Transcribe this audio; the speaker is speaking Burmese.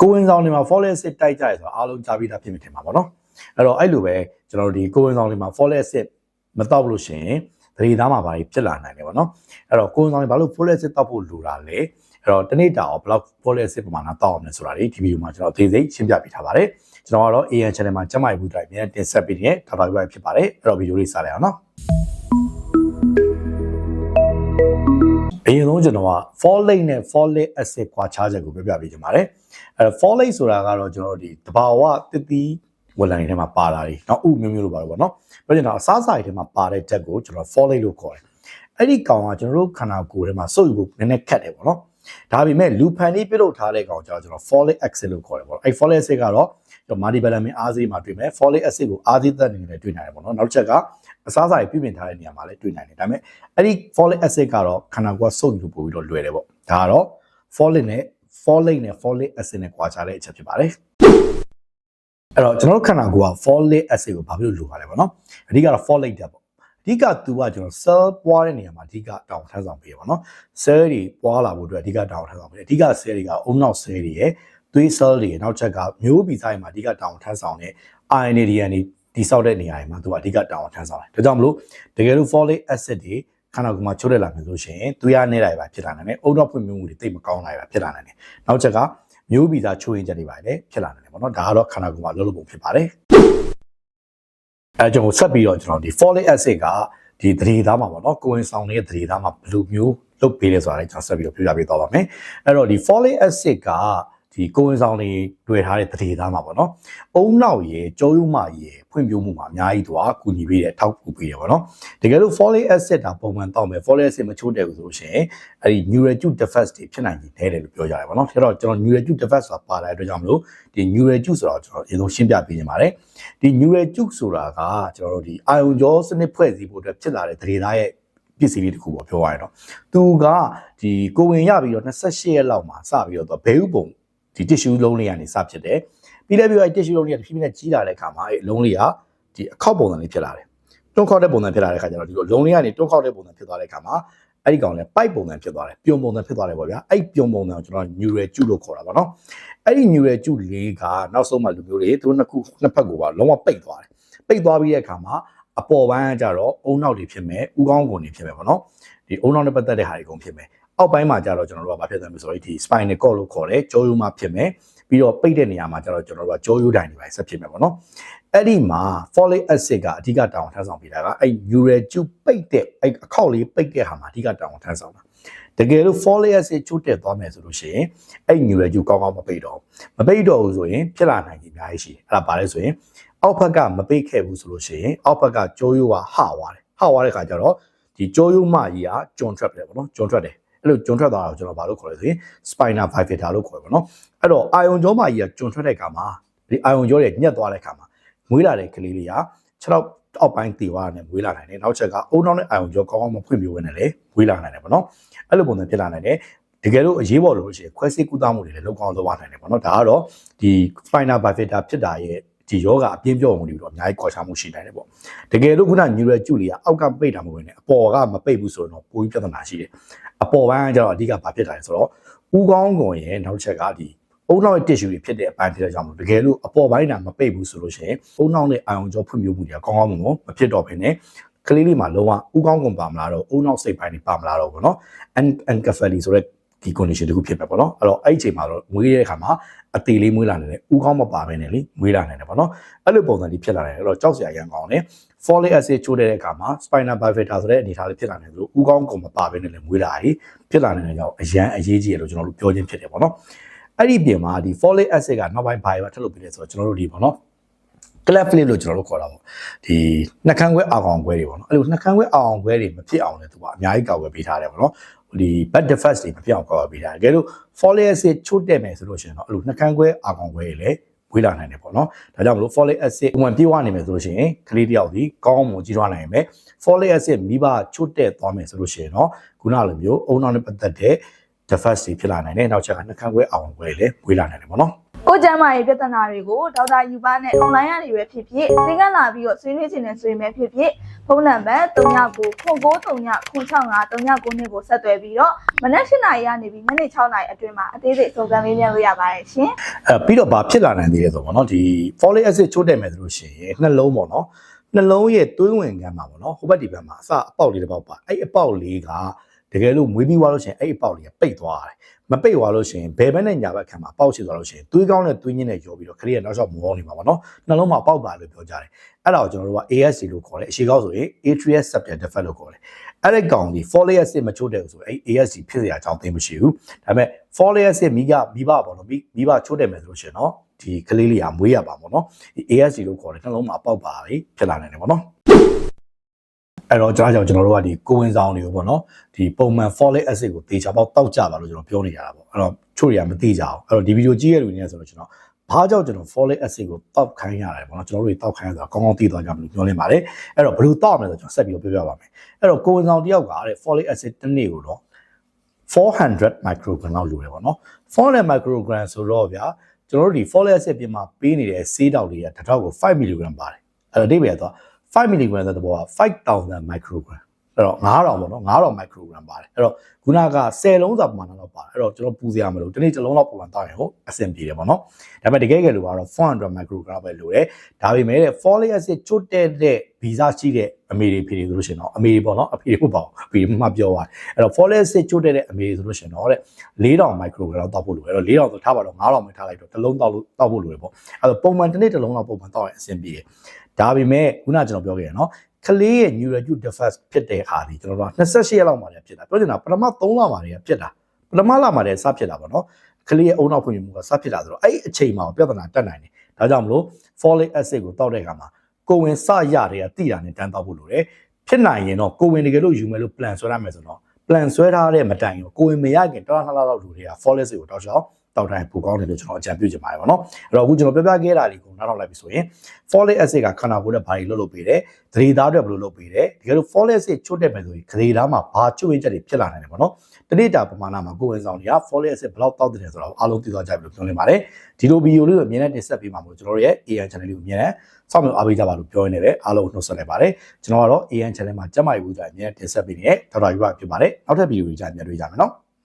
ကိုဝင်ဆောင်တွေမှာ folic acid တိုက်ကြရဆိုတော့အားလုံးကြားပြီးသားဖြစ်နေတယ်မှာပေါ့နော်အဲ့တော့အဲ့လိုပဲကျွန်တော်တို့ဒီကိုဝင်ဆောင်တွေမှာ folic acid မတောက်လို့ရှိရင်သတိသားမှာဘာတွေဖြစ်လာနိုင်တယ်ပေါ့နော်အဲ့တော့ကိုဝင်ဆောင်တွေဘာလို့ folic acid တောက်ဖို့လိုတာလဲအဲ့တော့တနေ့တာအောင်ဘယ်လောက် folic acid ပမာဏတောက်အောင်လဲဆိုတာဒီဒီဗီဒီယိုမှာကျွန်တော်အသေးစိတ်ရှင်းပြပေးထားပါတယ်ကျွန်တော်ကတော့ AN channel မှာကျမကြီးဘူးတိုင်းအများတင်ဆက်ပေးနေတဲ့ဒေါက်တာပြိုင်ဖြစ်ပါတယ်အဲ့တော့ဗီဒီယိုလေးစလိုက်အောင်နော် အရင်ဆုံးကျွန်တော်က folate နဲ့ folic acid ခွာခြားချက်ကိုပြောပြပေးချင်ပါတယ်အဲ folate ဆိုတာကတော့ကျွန်တော်တို့ဒီတဘာဝတတိဝလန်ထဲမှာပါတာတွေเนาะဥမျိုးမျိုးလိုပါတော့ဗောနော်ပြောချင်တာအစားအစာတွေထဲမှာပါတဲ့ချက်ကိုကျွန်တော် folate လို့ခေါ်တယ် အဲ့ဒီကောင်ကကျွန်တော်တို့ခန္ဓာကိုယ်ထဲမှာစုပ်ယူဖို့နည်းနည်းခက်တယ်ဗောနော်ဒါပေမဲ့လူဖန်လေးပြုလုပ်ထားတဲ့ကောင်ကျတော့ကျွန်တော် folic acid လို့ခေါ်တယ်ဗောနော်အဲ့ folic acid ကတော့ကျွန်တော် multivitamin အားစေးမှာတွေ့မယ် folic acid ကိုအားစေးသက်နေနဲ့တွေ့နိုင်တယ်ဗောနော်နောက်တစ်ချက်ကအစားအစာတွေပြုပြင်ထားတဲ့နေရာမှာလည်းတွေ့နိုင်တယ်ဒါပေမဲ့အဲ့ဒီ folic acid ကတော့ခန္ဓာကိုယ်ကစုပ်ယူဖို့ပို့ပြီးတော့လွယ်တယ်ဗောဒါကတော့ folic နဲ့ folate နဲ့ folic acid နဲ့ကွာခြားတဲ့အချက်ဖြစ်ပါတယ်အဲ့တော့ကျွန်တော်တို့ခန္ဓာကိုယ်က folic acid ကိုဘာဖြစ်လို့လိုပါလဲဗောနော်အဓိကတော့ folate တက်ပေါ့ အဓိကသူကကျွန်တော် cell ပွားတဲ့နေရာမှာအဓိကတောင်းထမ်းဆောင်ပေးရပါတော့ cell တွေပွားလာဖို့အတွက်အဓိကတောင်းထမ်းဆောင်ပေးတယ်အဓိက cell တွေကအုံနောက် cell တွေရဲ့သွေး cell တွေရဲ့နောက်ချက်ကမျိုးဗီဇဆိုင်မှာအဓိကတောင်းထမ်းဆောင်တဲ့ RNA DNA တိဆောက်တဲ့နေရာတွေမှာသူကအဓိကတောင်းထမ်းဆောင်တယ်ဒါကြောင့်မလို့တကယ်လို့ folic acid တွေခန္ဓာကိုယ်မှာချိုးတက်လာမယ်ဆိုရှင်သွေးရနေတာပါဖြစ်လာနိုင်တယ်။အုံနောက်ဖွင့်မြမှုတွေတိတ်မကောင်းလာပါဖြစ်လာနိုင်တယ်။နောက်ချက်ကမျိုးဗီဇချိုးရင်ချက်တွေပါလေဖြစ်လာနိုင်တယ်ပေါ့နော်။ဒါကတော့ခန္ဓာကိုယ်မှာလုံးလုံးပုံဖြစ်ပါတယ်။ အဲကြောင့်ဆက်ပြီးတော့ကျွန်တော်ဒီ folic acid ကဒီသတိသားမှာပေါ့နော်ကိုယ်ဝင်ဆောင်နေတဲ့သတိသားမှာဘယ်လိုမျိုးလုပ်ပေးလဲဆိုတာလည်းကျွန်တော်ဆက်ပြီးတော့ပြောပြပေးသွားပါမယ်။အဲ့တော့ဒီ folic acid က ဒီကိုယ်ဝင်ဆောင်တွေတွေ့ထားတဲ့သတိသားမှာပေါ့နော်။အုံနောက်ရေကြောရုံမရေဖွံ့ဖြိုးမှုမှာအများကြီးတော့ကူညီပေးတယ်ထောက်ကူပေးတယ်ပေါ့နော်။တကယ်လို့ folic acid တာပုံမှန်တောက်မယ် folic acid မချိုးတဲ့ဘူးဆိုလို့ရှိရင်အဲ့ဒီ neural tube defects တွေဖြစ်နိုင်နေတယ်လို့ပြောကြတယ်ပေါ့နော်။ဒါတော့ကျွန်တော် neural tube defects ဆိုတာပါလာတဲ့အတွက်ကြောင့်မလို့ဒီ neural tube ဆိုတော့ကျွန်တော်အရင်ဆုံးရှင်းပြပေးနေပါတယ်။ဒီ neural tube ဆိုတာကကျွန်တော်တို့ဒီအာယုံကြောစနစ်ဖွဲ့စည်းဖို့အတွက်ဖြစ်လာတဲ့သတိသားရဲ့ပစ္စည်းလေးတစ်ခုပေါ့ပြောရရင်တော့သူကဒီကိုဝင်ရပြီးတော့28ရက်လောက်မှာစပြီးတော့ဘဲဥပုံ ဒီ tissue လုံးလေးကနေစဖြစ်တယ်ပြီးလည်းပြီးတော့ tissue လုံးလေးကတဖြည်းဖြည်းနဲ့ကြီးလာတဲ့အခါမှာအဲလုံးလေးကဒီအခောက်ပုံစံလေးဖြစ်လာတယ်တွန်းခေါက်တဲ့ပုံစံဖြစ်လာတဲ့အခါကျတော့ဒီလိုလုံးလေးကနေတွန်းခေါက်တဲ့ပုံစံဖြစ်သွားတဲ့အခါမှာအဲ့ဒီကောင်လည်း pipe ပုံစံဖြစ်သွားတယ်ပြုံပုံစံဖြစ်သွားတယ်ပေါ့ဗျာအဲ့ပြုံပုံစံကိုကျွန်တော် neural tube လို့ခေါ်တာပေါ့နော်အဲ့ဒီ neural tube လေးကနောက်ဆုံးမှလူမျိုးတွေသူတို့နှစ်ခုနှစ်ဖက်ကိုပါလုံးဝပိတ်သွားတယ်ပိတ်သွားပြီးတဲ့အခါမှာအပေါ်ပိုင်းကကြတော့အုံနောက်တွေဖြစ်မယ်ဥကောင်းကုန်တွေဖြစ်မယ်ပေါ့နော်ဒီအုံနောက်နဲ့ပတ်သက်တဲ့ဟာတွေကုန်ဖြစ်မယ် အောက်ပိုင်းမှာကြတော့ကျွန်တော်တို့ကဘာဖြစ်သွားမလဲဆိုတော့ဒီ spinal cord လို့ခေါ်တယ်ကြောရိုးမှာဖြစ်မယ်ပြီးတော့ပိတ်တဲ့နေရာမှာကျတော့ကျွန်တော်တို့ကကြောရိုးတိုင်တွေပဲဆက်ဖြစ်မယ်ပေါ့နော်အဲ့ဒီမှာ folic acid ကအဓိကတောင်းထမ်းဆောင်ပေးတာကအဲ့ neural tube ပိတ်တဲ့အဲ့အခောက်လေးပိတ်တဲ့ဟာမှာအဓိကတောင်းထမ်းဆောင်တာတကယ်လို့ folic acid ချိုးတက်သွားမယ်ဆိုလို့ရှိရင်အဲ့ neural tube ကောင်းကောင်းမပိတ်တော့မပိတ်တော့ဘူးဆိုရင်ဖြစ်လာနိုင်ကြီးအများကြီးရှိတယ်အဲ့ဒါဘာလဲဆိုရင်အောက်ဘက်ကမပိတ်ခဲ့ဘူးဆိုလို့ရှိရင်အောက်ဘက်ကကြောရိုးကဟသွားတယ်ဟသွားတဲ့ခါကျတော့ဒီကြောရိုးမကြီးကကျွန်းထွက်တယ်ပေါ့နော်ကျွန်းထွက်တယ် အဲ့လိုကျွန်းထွက်သွားတာကိုကျွန်တော်ဘာလို့ခေါ်လဲဆိုရင် spina bifida လို့ခေါ်တယ်ပေါ့နော်အဲ့တော့အာယုံကြောမကြီးကကျွန်းထွက်တဲ့အခါမှာဒီအာယုံကြောတွေညက်သွားတဲ့အခါမှာမွေးလာတဲ့ကလေးလေးကခြေထောက်အောက်ပိုင်းတေဝါနဲ့မွေးလာနိုင်တယ်နောက်ချက်ကအိုးနောက်နဲ့အာယုံကြောကောင်းကောင်းမဖွင့်ပြဝင်နဲ့လေမွေးလာနိုင်တယ်ပေါ့နော်အဲ့လိုပုံစံဖြစ်လာနိုင်တယ်တကယ်လို့အရေးပေါ်လို့ရှိရင်ခွဲစိတ်ကုသမှုတွေလည်းလုပ်ကောင်းလုပ်ရနိုင်တယ်ပေါ့နော်ဒါကတော့ဒီ spina bifida ဖြစ်တာရဲ့ ဒီယောဂအပြင်းပြောမှုတွေတော့အများကြီးခေါ်ချမှုရှိနိုင်တယ်ပေါ့တကယ်လို့ခုန neural tube လေးကအောက်ကပိတ်တာမဟုတ်ဘဲနဲ့အပေါ်ကမပိတ်ဘူးဆိုတော့ပိုပြီးပြဿနာရှိတယ်အပေါ်ပိုင်းကကျတော့အဓိကဘာဖြစ်တာလဲဆိုတော့ဥကောင်းကုန်ရဲ့နောက်တစ်ချက်ကဒီအုံနောက်ရဲ့ tissue တွေဖြစ်တဲ့အပိုင်းဖြစ်တဲ့ကြောင့်မို့တကယ်လို့အပေါ်ပိုင်းကမပိတ်ဘူးဆိုလို့ရှိရင်အုံနောက်နဲ့အာရုံကြောဖွံ့ဖြိုးမှုတွေကကောင်းကောင်းမွန်မွန်မဖြစ်တော့ဘဲနဲ့ကလေးလေးမှာလုံးဝဥကောင်းကုန်ပါမလားတော့အုံနောက်စိတ်ပိုင်းတွေပါမလားတော့ဘောနော် encephaly ဆိုတဲ့ ဒီ condition တခုဖြစ်မယ်ပေါ့နော်အဲ့တော့အဲ့ဒီအချိန်မှာတော့မွေးတဲ့အခါမှာအသေးလေးမွေးလာနေတယ်ဥကောင်းမပါဘဲနဲ့လေမွေးလာနေတယ်ပေါ့နော်အဲ့လိုပုံစံလေးဖြစ်လာတယ်အဲ့တော့ကြောက်စရာရမ်းကောင်းတယ် folic acid ချိုးတဲ့အခါမှာ spina bifida ဆိုတဲ့အနေအထားလေးဖြစ်လာနေလို့ဥကောင်းကုန်မပါဘဲနဲ့လည်းမွေးလာပြီဖြစ်လာနေတဲ့ကြောင့်အရန်အရေးကြီးရလို့ကျွန်တော်တို့ပြောချင်းဖြစ်တယ်ပေါ့နော်အဲ့ဒီပြင်မှာဒီ folic acid ကနောက်ပိုင်းဘာတွေထပ်လုပ်ပြီးလဲဆိုတော့ကျွန်တော်တို့ဒီပေါ့နော် cleft flip လို့ကျွန်တော်တို့ခေါ်တာပေါ့ဒီနှကန်းခွဲအာကောင်ခွဲတွေပေါ့နော်အဲ့လိုနှကန်းခွဲအာကောင်ခွဲတွေမဖြစ်အောင်လည်းသူကအများကြီးကာကွယ်ပေးထားတယ်ပေါ့နော် ဒီ bad defects တွေမဖြစ်အောင်ကာကွယ်ပေးထားတယ်တကယ်လို့ folic acid ချို့တက်မယ်ဆိုလို့ရှိရင်တော့အဲ့လိုနှကန်းခွဲအာကောင်ခွဲတွေလည်းဝေးလာနိုင်တယ်ပေါ့နော်ဒါကြောင့်မလို့ folic acid ဝင်ပြေးဝနေမယ်ဆိုလို့ရှိရင်ကလေးတယောက်ဒီကောင်းမွန်ကြီးထွားနိုင်မယ် folic acid မိဘချို့တက်သွားမယ်ဆိုလို့ရှိရင်တော့ခုနလိုမျိုးအုံနောက်နဲ့ပတ်သက်တဲ့ defects တွေဖြစ်လာနိုင်တယ်နောက်ချက်ကနှကန်းခွဲအာကောင်ခွဲတွေလည်းဝေးလာနိုင်တယ်ပေါ့နော်ကိုယ်ကျမ်းမာရေးပြဿနာတွေကိုဒေါက်တာယူပါနဲ့ online ကနေပဲဖြစ်ဖြစ်ဈေးကလာပြီးတော့ဆွေးနွေးချင်တဲ့ဆွေးနွေးဖြစ်ဖြစ်ဖုန်းနံပါတ်3993933939နဲ့ကိုဆက်သွယ်ပြီးတော့မနက်၈နာရီကနေပြီးညနေ6နာရီအတွင်းမှာအသေးစိတ်စုံစမ်းမေးမြန်းလို့ရပါတယ်ရှင်အဲပြီးတော့ဘာဖြစ်လာနိုင်သေးလဲဆိုတော့ဗောနော်ဒီ folic acid ချိုးတက်မယ်ဆိုလို့ရှိရင်နှလုံးပေါ့နော်နှလုံးရဲ့သွေးဝင်ကမ်းမှာပေါ့နော်ဟိုဘက်ဒီဘက်မှာအစအပေါက်လေးတစ်ပေါက်ပါအဲ့အပေါက်လေးက တကယ်လို့မွေးပြီးသွားလို့ရှိရင်အဲ့အပေါက်လေးကပိတ်သွားတယ်မပိတ်သွားလို့ရှိရင်ဘယ်ဘက်နဲ့ညာဘက်ခံမှာပေါက်ရှိသွားလို့ရှိရင်သွေးကောင်းနဲ့သွေးညင်းနဲ့ရောပြီးတော့ခရီးကနောက်လျှောက်မောနေမှာပေါ့နော်နှလုံးမှာပေါက်ပါလို့ပြောကြတယ်အဲ့ဒါကိုကျွန်တော်တို့က ASC လို့ခေါ်တယ်အရှိကောက်ဆိုရင် atrial septal defect လို့ခေါ်တယ်အဲ့ဒီကောင်ဒီ folic acid မချိုးတဲ့ဆိုအဲ့ ASC ဖြစ်စရာအကြောင်းသိမရှိဘူးဒါပေမဲ့ folic acid မိကမိဘပေါ့နော်မိမိဘချိုးတယ်မယ်ဆိုလို့ရှိရင်နော်ဒီကလေးလေးကမွေးရပါပေါ့နော်ဒီ ASC လို့ခေါ်တယ်နှလုံးမှာပေါက်ပါလေဖြစ်လာနိုင်တယ်ပေါ့နော် အဲ့တော့ကျွန်တော်ကြောင့်ကျွန်တော်တို့ကဒီကိုဝင်ဆောင်တွေကိုပေါ့နော်ဒီပုံမှန် folic acid ကိုတေချာပေါက်တောက်ကြပါလို့ကျွန်တော်ပြောနေကြတာပေါ့အဲ့တော့ချို့တွေကမသိကြအောင်အဲ့တော့ဒီဗီဒီယိုကြည့်ရတဲ့လူတွေနဲ့ဆိုတော့ကျွန်တော်ဘာကြောင့်ကျွန်တော် folic acid ကိုတောက်ခိုင်းရတယ်ပေါ့နော်ကျွန်တော်တို့တွေတောက်ခိုင်းရတာကောင်းကောင်းသိသွားကြမလို့ပြောနေပါတယ်အဲ့တော့ဘယ်လိုတောက်မလဲဆိုတော့ကျွန်တော်ဆက်ပြီးပြောပြပါမယ်အဲ့တော့ကိုဝင်ဆောင်တယောက်ကတဲ့ folic acid တစ်နေ့ကိုတော့400 microgram လောက်လိုတယ်ပေါ့နော်400 microgram ဆိုတော့ဗျာကျွန်တော်တို့ဒီ folic acid ပြင်မှာပေးနေတဲ့ဆေးတောက်တွေကတစ်ထောက်ကို5 mg ပါတယ်အဲ့တော့အဓိပ္ပာယ်ကတော့ 5 mg ဆိုတဲ့ဘောက5000 microgram အဲ့တော့9000ပေါ့နော်9000 microgram ပါတယ်အဲ့တော့ခုနက10လုံးစာပမာဏလောက်ပါတယ်အဲ့တော့ကျွန်တော်ပူစရာမလိုဒီနေ့တစ်လုံးလောက်ပုံမှန်တောက်ရင်ဟုတ်အဆင်ပြေတယ်ပေါ့နော်ဒါပေမဲ့တကယ်ကယ်လို့ကတော့400 microgram ပဲလိုတယ်ဒါပေမဲ့တဲ့ folic acid ကျွတ်တဲ့တဲ့ဗီဇရှိတဲ့အမေတွေဖေတွေဆိုလို့ရှိရင်တော့အမေတွေပေါ့နော်အဖေတွေဟုတ်ပါဘူးအဖေတွေမှပြောသွားတယ်အဲ့တော့ folic acid ကျွတ်တဲ့တဲ့အမေတွေဆိုလို့ရှိရင်တော့တဲ့4000 microgram လောက်တောက်ဖို့လိုတယ်အဲ့တော့4000ဆိုထားပါတော့9000ပဲထားလိုက်တော့တစ်လုံးတောက်လို့တောက်ဖို့လိုတယ်ပေါ့အဲ့တော့ပုံမှန်တစ်နေ့တစ်လုံးလောက်ပုံမှန်တောက်ရင်အဆင်ပြေတယ်ဒါပေမဲ့ခုနကကျွန်တော်ပြောခဲ့ရနော် ကလေးရဲ့ neural tube defect ဖြစ်တဲ့အခါဒီကျွန်တော်တို့က28ရက်လောက်မှလည်းဖြစ်တာပြောချင်တာပထမ3လမှလည်းဖြစ်တာပထမလမှလည်းစဖြစ်တာပေါ့နော်ကလေးရဲ့အုံနောက်ဖွင့်မှုကစဖြစ်တာဆိုတော့အဲ့ဒီအချိန်မှာပြဿနာတက်နိုင်တယ်ဒါကြောင့်မလို့ folic acid ကိုတောက်တဲ့အခါမှာကိုဝင်စရတဲ့ကတိတာနဲ့တန်းတောက်ဖို့လိုတယ်ဖြစ်နိုင်ရင်တော့ကိုဝင်တကယ်လို့ယူမယ်လို့ plan ဆွဲရမယ်ဆိုတော့ plan ဆွဲထားတဲ့မတိုင်ရောကိုဝင်မရခင်တစ်လနှစ်လလောက်လူတွေက folic acid ကိုတောက်ချောက် တောက်တိုင်းပူကောင်းတယ်လို့ကျွန်တော်အကြံပြုချင်ပါတယ်ဗောနော်အဲ့တော့အခုကျွန်တော်ပြပြခဲ့တာလေးကိုနားထောင်လိုက်ပြီဆိုရင် folic acid ကခန္ဓာကိုယ်နဲ့ဘာတွေလုပ်လို့ပေးတယ်သတိသားတွေဘယ်လိုလုပ်ပေးတယ်တကယ်လို့ folic acid ချွတ်တဲ့မယ်ဆိုရင်ခရီးသားမှာဘာချွတ်ရင်ချက်တွေဖြစ်လာနိုင်တယ်ဗောနော်တတိတာပမာဏမှာကိုယ်ဝင်ဆောင်တွေက folic acid ဘယ်လောက်တောက်တယ်ဆိုတော့အားလုံးသိသွားကြပြီလို့ပြောနေပါတယ်ဒီလိုဗီဒီယိုလေးကိုအမြင်နဲ့တင်ဆက်ပေးမှာမို့ကျွန်တော်တို့ရဲ့ AN channel လေးကိုအမြင်နဲ့စောင့်မျှော်အားပေးကြပါလို့ပြောရင်းနဲ့ပဲအားလုံးနှုတ်ဆက်လိုက်ပါတယ်ကျွန်တော်ကတော့ AN channel မှာကျမကြီးဘူးကြအမြင်နဲ့တင်ဆက်ပေးနေတဲ့ဒေါက်တာယူပါဖြစ်ပါတယ်နောက်ထပ်ဗီဒီယိုတွေကြပြန်တွေ့ကြမယ်နော်